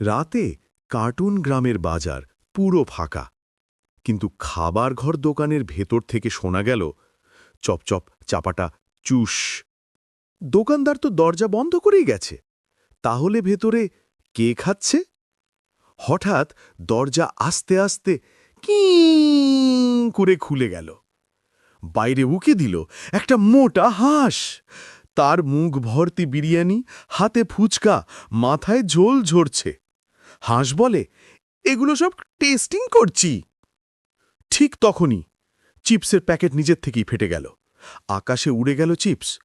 রাতে কার্টুন গ্রামের বাজার পুরো ফাঁকা। কিন্তু খাবার ঘর দোকানের ভেতর থেকে শোনা গেল চপচপ চাপাটা, চুস। দোকানদার তো দরজা বন্ধ করেই গেছে। তাহলে ভেতরে কে খাচ্ছে? হঠাৎ দরজা আস্তে আস্তে কি করে খুলে গেল। বাইরে উকে দিল একটা মোটা হাঁস। তার মুখ ভর্তি বিরিয়ানি, হাতে ফুচকা, মাথায় ঝোল ঝরছে। হাঁস বলে, এগুলো সব টেস্টিং করছি। ঠিক তখনই চিপসের প্যাকেট নিজের থেকেই ফেটে গেল। আকাশে উড়ে গেল চিপস।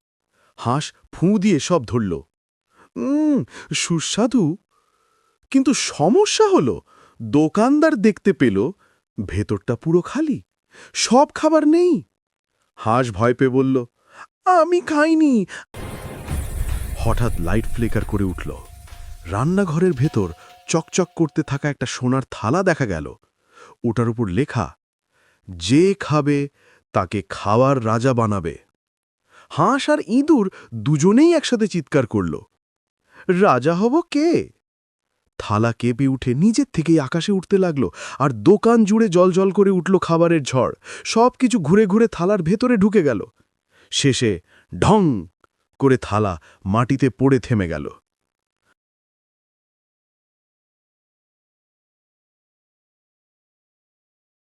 হাঁস ফুঁ দিয়ে সব ধরল। সুস্বাদু। কিন্তু সমস্যা হলো, দোকানদার দেখতে পেল, ভেতরটা পুরো খালি। সব খাবার নেই। হাঁস ভয় পেয়ে বলল, আমি খাইনি। হঠাৎ লাইট ফ্লেকার করে উঠল। রান্নাঘরের ভেতর চকচক করতে থাকা একটা সোনার থালা দেখা গেল। ওটার উপর লেখা, যে খাবে, তাকে খাওয়ার রাজা বানাবে। হাঁস আর ইঁদুর দুজনেই একসাথে চিৎকার করল, রাজা হব কে? থালা কেঁপে উঠে নিজের থেকেই আকাশে উঠতে লাগল আর দোকান জুড়ে জলজল করে উঠল খাবারের ঝড়। সব কিছু ঘুরে ঘুরে থালার ভেতরে ঢুকে গেল। শেষে ঢং করে থালা মাটিতে পড়ে থেমে গেল।